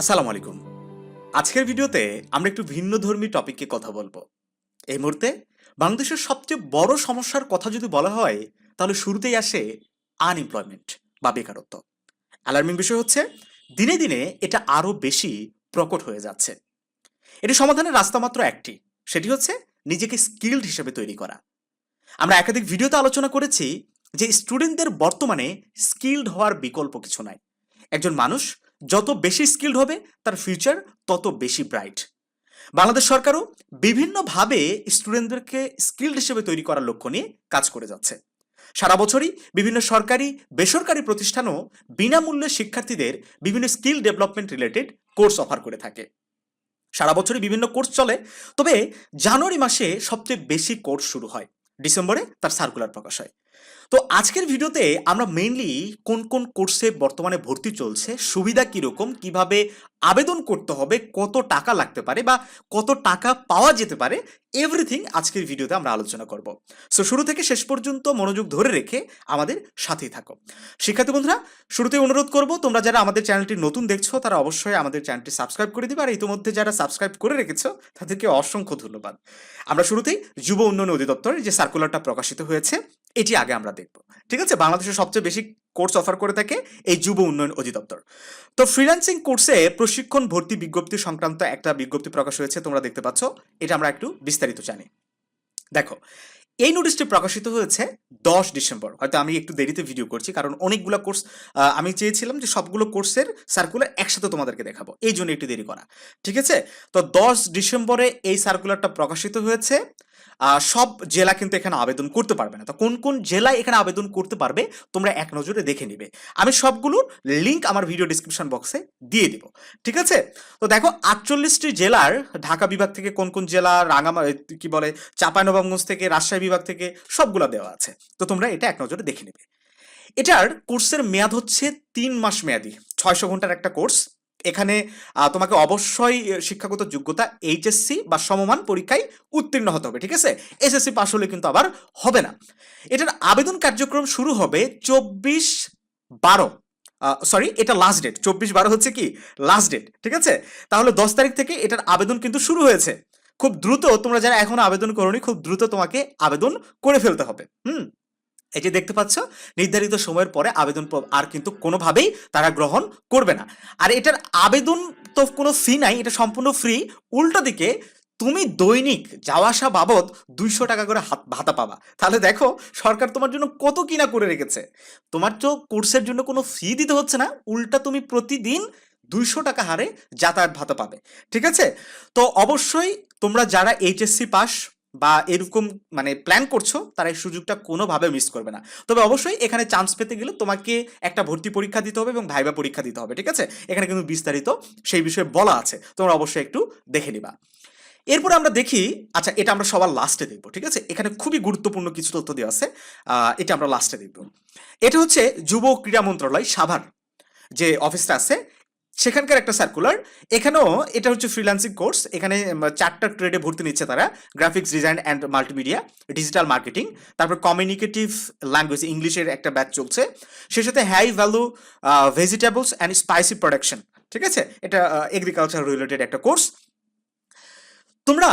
আসসালামু আলাইকুম। আজকের ভিডিওতে আমরা একটু ভিন্ন ধর্মী টপিকে কথা বলব। এই মুহূর্তে বাংলাদেশের সবচেয়ে বড় সমস্যার কথা যদি বলা হয়, তাহলে শুরুতেই আসে আনএমপ্লয়মেন্ট বা বেকারত্ব। অ্যালার্মিং বিষয় হচ্ছে, দিনে দিনে এটা আরও বেশি প্রকট হয়ে যাচ্ছে। এটি সমাধানের রাস্তা মাত্র একটি, সেটি হচ্ছে নিজেকে স্কিল্ড হিসেবে তৈরি করা। আমরা একাধিক ভিডিওতে আলোচনা করেছি যে স্টুডেন্টদের বর্তমানে স্কিল্ড হওয়ার বিকল্প কিছু নাই। একজন মানুষ যত বেশি স্কিল্ড হবে, তার ফিউচার তত বেশি ব্রাইট বাংলাদেশ সরকারও বিভিন্নভাবে স্টুডেন্টদেরকে স্কিল্ড হিসেবে তৈরি করার লক্ষ্য নিয়ে কাজ করে যাচ্ছে। সারা বছরই বিভিন্ন সরকারি, বেসরকারি প্রতিষ্ঠানও বিনামূল্যে শিক্ষার্থীদের বিভিন্ন skill development related course offer করে থাকে। সারা বছরই বিভিন্ন কোর্স চলে, তবে জানুয়ারি মাসে সবচেয়ে বেশি কোর্স শুরু হয়। ডিসেম্বরে তার সার্কুলার প্রকাশ হয়। তো আজকের ভিডিওতে আমরা মেইনলি কোন কোন কোর্সে বর্তমানে ভর্তি চলছে সুবিধা কীরকম কীভাবে আবেদন করতে হবে কত টাকা লাগতে পারে বা কত টাকা পাওয়া যেতে পারে এভরিথিং আজকের ভিডিওতে আমরা আলোচনা করব। সো শুরু থেকে শেষ পর্যন্ত মনোযোগ ধরে রেখে আমাদের সাথেই থাকো। শিক্ষার্থী বন্ধুরা শুরুতে অনুরোধ করব, তোমরা যারা আমাদের চ্যানেলটি নতুন দেখছ, তারা অবশ্যই আমাদের চ্যানেলটি সাবস্ক্রাইব করে দিবে। আর ইতিমধ্যে যারা সাবস্ক্রাইব করে রেখেছো, তাদেরকে অসংখ্য ধন্যবাদ। আমরা শুরুতেই যুব উন্নয়ন অধিদপ্তরের যে সার্কুলারটা প্রকাশিত হয়েছে, এটি আগে আমরা দেখব। ঠিক আছে? বাংলাদেশের সবচেয়ে বেশি কোর্স অফার করে থাকে এই যুব উন্নয়ন অধিদপ্তর। তো ফ্রিল্যান্সিং কোর্সে প্রশিক্ষণ ভর্তি বিজ্ঞপ্তি সংক্রান্ত একটা বিজ্ঞপ্তি প্রকাশ হয়েছে, তোমরা দেখতে পাচ্ছ। এটা আমরা একটু বিস্তারিত জানি। দেখো, এই নোটিশটি প্রকাশিত হয়েছে দশ ডিসেম্বর। হয়তো আমি একটু দেরিতে ভিডিও করছি, কারণ অনেকগুলো কোর্স আমি চেয়েছিলাম যে সবগুলো কোর্সের সার্কুলার একসাথে তোমাদেরকে দেখাবো। এই জন্য একটু দেরি করা। ঠিক আছে? তো দশ ডিসেম্বরে এই সার্কুলারটা প্রকাশিত হয়েছে। সব জেলা কিন্তু এখানে আবেদন করতে পারবে না। তো কোন কোন জেলায় এখানে আবেদন করতে পারবে তোমরা এক নজরে দেখে নিবে। আমি সবগুলোর লিঙ্ক আমার ভিডিও ডিসক্রিপশন বক্সে দিয়ে দিব। ঠিক আছে? তো দেখো, আটচল্লিশটি জেলার ঢাকা বিভাগ থেকে কোন কোন জেলা, রাঙামা কি বলে, চাঁপাইনবাবগঞ্জ থেকে, রাজশাহী বিভাগ থেকে সবগুলো দেওয়া আছে। তো তোমরা এটা এক নজরে দেখে নেবে। এটার কোর্সের মেয়াদ হচ্ছে তিন মাস মেয়াদি, ছয়শো ঘণ্টার একটা কোর্স এখানে তোমাকে অবশ্যই শিক্ষাগত যোগ্যতা এইচএসসি বা সমমান পরীক্ষায় উত্তীর্ণ হতে হবে, ঠিক আছে? এসএসসি পাশ হলে কিন্তু আবার হবে না। এটার আবেদন কার্যক্রম শুরু হবে চব্বিশ বারো সরি এটা লাস্ট ডেট চব্বিশ বারো হচ্ছে কি? লাস্ট ডেট ঠিক আছে? তাহলে দশ তারিখ থেকে এটার আবেদন কিন্তু শুরু হয়েছে। খুব দ্রুত তোমরা যারা এখনও আবেদন করোনি, খুব দ্রুত তোমাকে আবেদন করে ফেলতে হবে, হুম? এই যে দেখতে পাচ্ছ, নির্ধারিত সময়ের পরে আবেদন আর কিন্তু কোনোভাবেই তারা গ্রহণ করবে না। আর এটার আবেদন তো কোনো ফি নাই, এটা সম্পূর্ণ ফ্রি উল্টো দিকে তুমি দৈনিক যাওয়া আসা বাবদ দুইশো টাকা করে হাত, ভাতা পাবা। তাহলে দেখো, সরকার তোমার জন্য কত কিনা করে রেখেছে। তোমার তো কোর্সের জন্য কোনো ফি দিতে হচ্ছে না, উল্টা তুমি প্রতিদিন দুইশো টাকা হারে যাতায়াত ভাতা পাবে। ঠিক আছে? তো অবশ্যই তোমরা যারা এইচএসসি পাস বা এরকম মানে প্ল্যান করছ, তারা এই সুযোগটা কোনোভাবে মিস করবে না। তবে অবশ্যই এখানে চান্স পেতে গেলে তোমাকে একটা ভর্তি পরীক্ষা দিতে হবে এবং ভাইবা পরীক্ষা দিতে হবে, ঠিক আছে? এখানে কিন্তু বিস্তারিত সেই বিষয়ে বলা আছে, তোমরা অবশ্যই একটু দেখে নিবা। এরপর আমরা দেখি আচ্ছা এটা আমরা সবার লাস্টে দেখব, ঠিক আছে? এখানে খুবই গুরুত্বপূর্ণ কিছু তথ্য দেওয়া আছে এটা আমরা লাস্টে দেখব। এটা হচ্ছে যুব ক্রীড়া মন্ত্রণালয়, সাভার, যে অফিসটা আছে সেখানকার একটা সার্কুলার এখানেও এটা হচ্ছে ফ্রিল্যান্সিং কোর্স এখানে চারটা ট্রেডে ভর্তি নিচ্ছে তারা। Graphics design and multimedia digital marketing তারপর কমিউনিকেটিভ ল্যাঙ্গুয়েজ ইংলিশের একটা ব্যাচ চলছে। সে সাথে high value vegetables and spicy production ঠিক আছে? এটা এগ্রিকালচার রিলেটেড একটা কোর্স তোমরা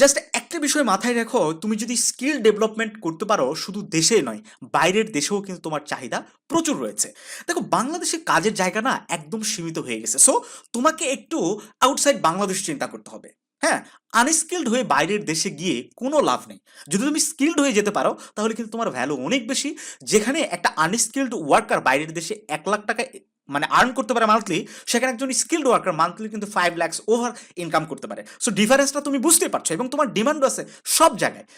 জাস্ট একটা বিষয় মাথায় রাখো, তুমি যদি স্কিল ডেভেলপমেন্ট করতে পারো, শুধু দেশে নয়, বাইরের দেশেও কিন্তু তোমার চাহিদা প্রচুর রয়েছে। দেখো বাংলাদেশে কাজের জায়গা না একদম সীমিত হয়ে গেছে। সো তোমাকে একটু আউটসাইড বাংলাদেশ চিন্তা করতে হবে। হ্যাঁ আনস্কিল্ড হয়ে বাইরের দেশে গিয়ে কোনো লাভ নেই। যদি তুমি স্কিল্ড হয়ে যেতে পারো, তাহলে কিন্তু তোমার ভ্যালু অনেক বেশি। যেখানে একটা আনস্কিল্ড ওয়ার্কার বাইরের দেশে এক লাখ টাকা মানে আর্ন করতে পারে মান্থলি সেখানে একজন স্কিল্ড ওয়ার্কার মান্থলি কিন্তু ফাইভ ল্যাক্স ওভার ইনকাম করতে পারে। সো ডিফারেন্সটা তুমি বুঝতেই পারছ এবং তোমার ডিমান্ডও আছে সব জায়গায়।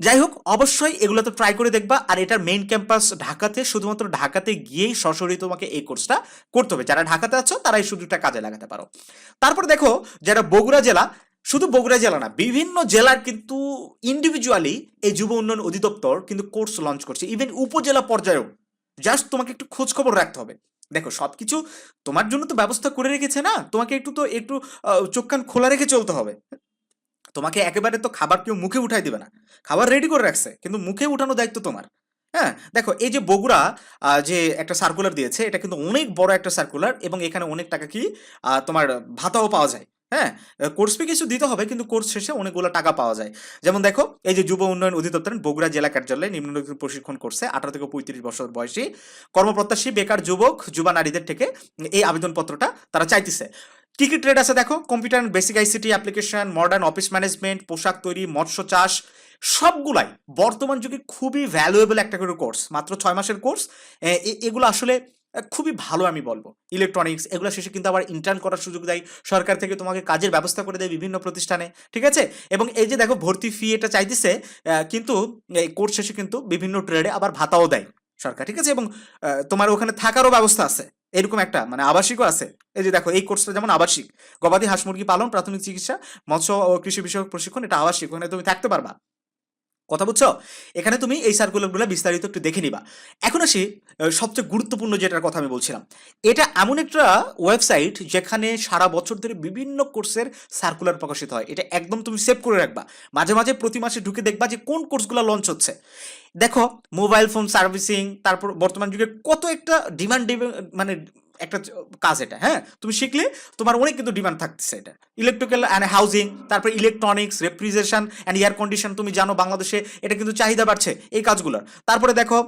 যাই হোক, অবশ্যই এগুলো তো ট্রাই করে দেখবা আর এটার মেইন ক্যাম্পাস ঢাকাতে, শুধুমাত্র ঢাকাতে গিয়েই সরাসরি তোমাকে এই কোর্সটা করতে হবে। যারা ঢাকাতে আছো তারা এই সুযোগটা কাজে লাগাতে পারো। তারপর দেখো যারা বগুড়া জেলা, শুধু বগুড়া জেলা না, বিভিন্ন জেলার কিন্তু ইন্ডিভিজুয়ালি এই যুব উন্নয়ন অধিদপ্তর কিন্তু কোর্স লঞ্চ করছে। ইভেন উপজেলা পর্যায়েও জাস্ট তোমাকে একটু খোঁজ খবর রাখতে হবে। দেখো সব কিছু তোমার জন্য তো ব্যবস্থা করে রেখেছে না? তোমাকে একটু তো একটু চোখ কান খোলা রেখে চলতে হবে। তোমাকে একেবারে তো খাবার কেউ মুখে উঠাই দিবে না। খাবার রেডি করে রাখছে, কিন্তু মুখে উঠানো দায়িত্ব তোমার। হ্যাঁ দেখো, এই যে বগুড়া যে একটা সার্কুলার দিয়েছে, এটা কিন্তু অনেক বড় একটা সার্কুলার এবং এখানে অনেক টাকা কি তোমার ভাতাও পাওয়া যায়। হ্যাঁ কোর্স ফি কিছু দিতে হবে কিন্তু কোর্স শেষে অনেকগুলো টাকা পাওয়া যায়। যেমন দেখো, এই যে যুব উন্নয়ন অধিদপ্তর বগুড়া জেলা কার্যালয়ে নিম্নলিখিত প্রশিক্ষণ করছে আঠারো থেকে পঁয়ত্রিশ বছর বয়সী কর্মপ্রত্যাশী বেকার যুবক, যুবা নারীদের থেকে এই আবেদনপত্রটা তারা চাইতেছে। কি কি ট্রেড আছে দেখো? Computer basic ICT application modern office management পোশাক তৈরি, মৎস্য চাষ, সবগুলাই বর্তমান যুগে খুবই ভ্যালুয়েবল একটা করে কোর্স মাত্র ছয় মাসের কোর্স এগুলো আসলে খুবই ভালো আমি বলব। ইলেকট্রনিক্স এগুলো শেষে কিন্তু আবার ইন্টার্ন করার সুযোগ দেয়। সরকার থেকে তোমাকে কাজের ব্যবস্থা করে দেয় বিভিন্ন প্রতিষ্ঠানে, ঠিক আছে? এবং এই যে দেখো ভর্তি ফি এটা চাইতেছে কিন্তু এই কোর্স শেষে কিন্তু বিভিন্ন ট্রেডে আবার ভাতাও দেয় সরকার, ঠিক আছে? এবং তোমার ওখানে থাকারও ব্যবস্থা আছে। এরকম একটা মানে আবাসিকও আছে। এই যে দেখো এই কোর্সটা যেমন আবাসিক, গবাদি হাঁস মুরগি পালন, প্রাথমিক চিকিৎসা, মৎস্য ও কৃষি বিষয়ক প্রশিক্ষণ, এটা আবাসিক, ওখানে তুমি থাকতে পারবা। কথা বুঝছ? এখানে তুমি এই সার্কুলারগুলো বিস্তারিত একটু দেখে নিবা। এখন আসি সবচেয়ে গুরুত্বপূর্ণ যেটার কথা আমি বলছিলাম। এটা এমন একটা ওয়েবসাইট যেখানে সারা বছর ধরে বিভিন্ন কোর্সের সার্কুলার প্রকাশিত হয়। এটা একদম তুমি সেভ করে রাখবা। মাঝে মাঝে প্রতি মাসে ঢুকে দেখবা যে কোন কোর্সগুলো লঞ্চ হচ্ছে। দেখো মোবাইল ফোন সার্ভিসিং তারপর বর্তমান যুগে কত একটা ডিমান্ড মানে একটা কাজ এটা হ্যাঁ? তুমি শিখলে তোমার অনেক কিন্তু ডিমান্ড থাকতেছে এটা। ইলেকট্রিক্যাল অ্যান্ড হাউজিং তারপর electronics refrigeration and air condition তুমি জানো বাংলাদেশে এটা কিন্তু চাহিদা বাড়ছে এই কাজগুলোর। তারপরে দেখো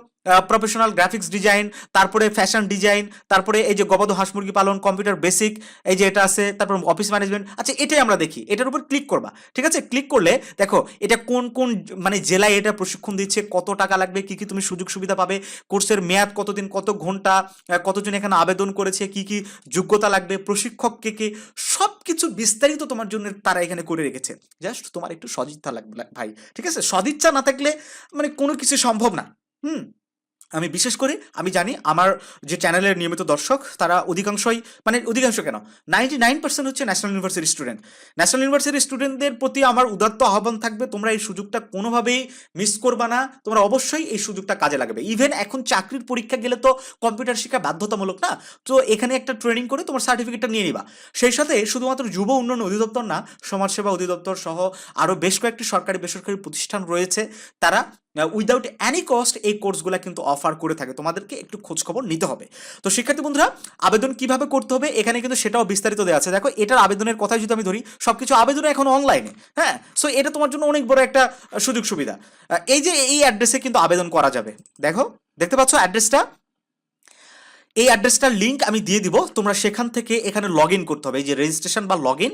প্রফেশনাল গ্রাফিক্স ডিজাইন তারপরে ফ্যাশন ডিজাইন তারপরে এই যে গবাদ হাঁস মুরগি পালন কম্পিউটার বেসিক এই যে এটা আছে, তারপর অফিস ম্যানেজমেন্ট আচ্ছা এটাই আমরা দেখি। এটার উপর ক্লিক করবা। ঠিক আছে? ক্লিক করলে, দেখো, এটা কোন কোন মানে জেলায় এটা প্রশিক্ষণ দিচ্ছে, কত টাকা লাগবে, কি কি তুমি সুযোগ সুবিধা পাবে কোর্সের মেয়াদ কতদিন, কত ঘণ্টা কতজন এখানে আবেদন করেছে, কি কি যোগ্যতা লাগবে, প্রশিক্ষক কে কে সব কিছু বিস্তারিত তোমার জন্য তারা এখানে করে রেখেছে। জাস্ট তোমার একটু সদিচ্ছা লাগবে, ভাই। ঠিক আছে? সদিচ্ছা না থাকলে মানে কোনো কিছু সম্ভব না। হুম? আমি বিশেষ করে, আমি জানি আমার যে চ্যানেলের নিয়মিত দর্শক, তারা অধিকাংশই মানে অধিকাংশ কেন? নাইনটি নাইন পার্সেন্ট হচ্ছে ন্যাশনাল ইউনিভার্সিটির স্টুডেন্ট ন্যাশনাল ইউনিভার্সিটির স্টুডেন্টদের প্রতি আমার উদাত্ত আহ্বান থাকবে, তোমরা এই সুযোগটা কোনোভাবেই মিস করবা না, তোমরা অবশ্যই এই সুযোগটা কাজে লাগবে। ইভেন এখন চাকরির পরীক্ষা গেলে তো কম্পিউটার শিক্ষা বাধ্যতামূলক না, তো এখানে একটা ট্রেনিং করে তোমার সার্টিফিকেটটা নিয়ে নিবা। সেই সাথে শুধুমাত্র যুব উন্নয়ন অধিদপ্তর না, সমাজসেবা অধিদপ্তর সহ আরও বেশ কয়েকটি সরকারি বেসরকারি প্রতিষ্ঠান রয়েছে, তারা উইদাউট অ্যানি কস্ট এই কোর্সগুলো কিন্তু অফার করে থাকে। তোমাদেরকে একটু খোঁজ খবর নিতে হবে। তো শিক্ষার্থী বন্ধুরা, আবেদন কীভাবে করতে হবে? এখানে কিন্তু সেটাও বিস্তারিত দেওয়া আছে। দেখো, এটার আবেদনের কথা যদি আমি ধরি, সবকিছু আবেদন এখন অনলাইনে হ্যাঁ? সো এটা তোমার জন্য অনেক বড় একটা সুযোগ সুবিধা এই যে এই অ্যাড্রেসে কিন্তু আবেদন করা যাবে। দেখো, দেখতে পাচ্ছ অ্যাড্রেসটা এই অ্যাড্রেসটার লিঙ্ক আমি দিয়ে দিব। তোমরা সেখান থেকে এখানে লগ ইন করতে হবে। এই যে রেজিস্ট্রেশন বা লগ ইন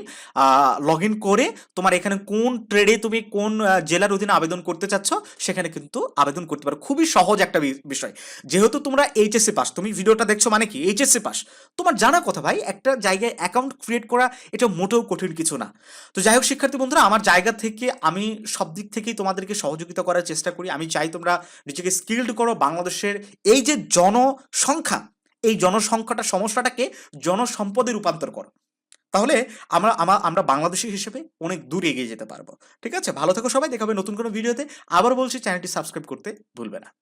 লগ ইন করে তোমার এখানে কোন ট্রেডে তুমি কোন জেলার অধীনে আবেদন করতে চাচ্ছ, সেখানে কিন্তু আবেদন করতে পারো। খুবই সহজ একটা বিষয়। যেহেতু তোমরা এইচএসসি পাস তুমি ভিডিওটা দেখছ মানে কি? এইচএসসি পাস তোমার জানা কথা ভাই, একটা জায়গায় অ্যাকাউন্ট ক্রিয়েট করা এটা মোটেও কঠিন কিছু না। তো যাই হোক শিক্ষার্থী বন্ধুরা, আমার জায়গা থেকে আমি সব দিক থেকেই তোমাদেরকে সহযোগিতা করার চেষ্টা করি। আমি চাই তোমরা নিজেকে স্কিল্ড করো। বাংলাদেশের এই যে জনসংখ্যা এই জনসংখ্যাটা সমস্যাটাকে জনসম্পদে রূপান্তর করো। তাহলে আমরা, আমা- আমরা বাংলাদেশি হিসেবে অনেক দূর এগিয়ে যেতে পারব। ঠিক আছে? ভালো থেকো সবাই, দেখাবে নতুন কোনো ভিডিওতে। আবার বলছি, চ্যানেলটি সাবস্ক্রাইব করতে ভুলবে না।